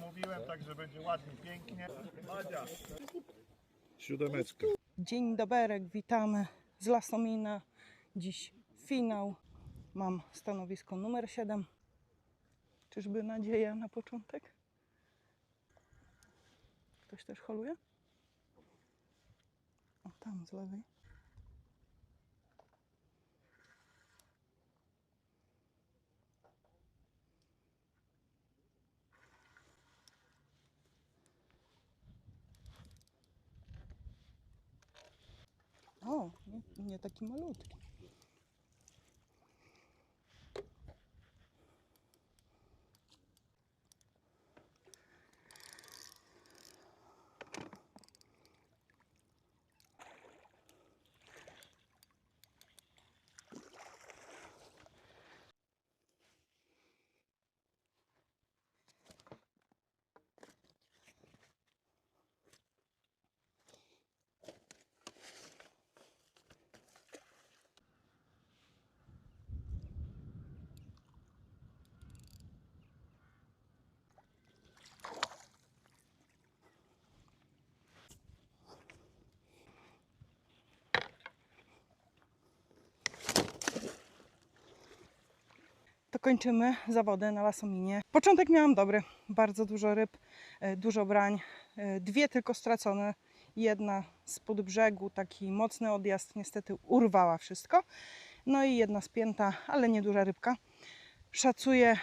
zamówiłem, także będzie ładnie, pięknie. Madzia. Siódemeczka. Dzień doberek, witamy z Lasomina. Dziś finał. Mam stanowisko numer 7. Czyżby nadzieja na początek? Ktoś też holuje? O, tam z lewej. Ні, такі малютки. Kończymy zawody na Lasominie. Początek miałam dobry, bardzo dużo ryb, e, dużo brań, e, dwie tylko stracone. Jedna spod brzegu, taki mocny odjazd, niestety urwała wszystko. No i jedna spięta, ale nieduża rybka. Szacuję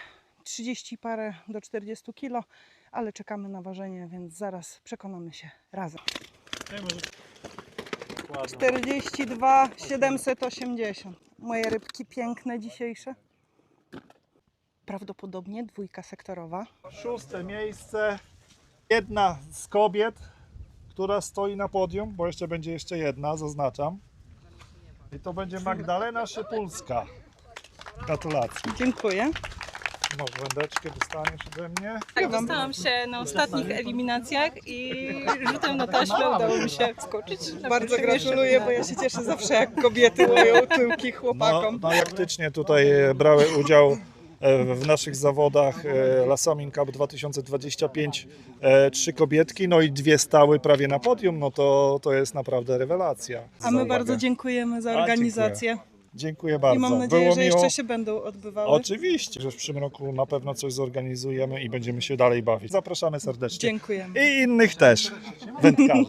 30 parę do 40 kilo, ale czekamy na ważenie, więc zaraz przekonamy się razem. 42 780. Moje rybki piękne dzisiejsze. Prawdopodobnie dwójka sektorowa. Szóste miejsce. Jedna z kobiet, która stoi na podium, bo jeszcze będzie jeszcze jedna, zaznaczam. I to będzie Magdalena Szypulska. Gratulacje. Dziękuję. Może wędeczkę dostaniesz ode mnie. Tak, dostałam się na ostatnich eliminacjach i rzutem na taśmę udało mi się skoczyć. na Bardzo pierwsze miejsce. gratuluję, bo ja się cieszę zawsze jak kobiety łoją tyłki No, chłopakom. no faktycznie tutaj e, brały udział w naszych zawodach e, Lasomin Cup 2025 e, trzy kobietki, no i dwie stały prawie na podium, no to, to jest naprawdę rewelacja. A my bardzo dziękujemy za organizację Dziękuję bardzo. i mam nadzieję, Było że miło. jeszcze się będą odbywały. Oczywiście, że w przyszłym roku na pewno coś zorganizujemy i będziemy się dalej bawić. Zapraszamy serdecznie. Dziękujemy. I innych też wędkarzy.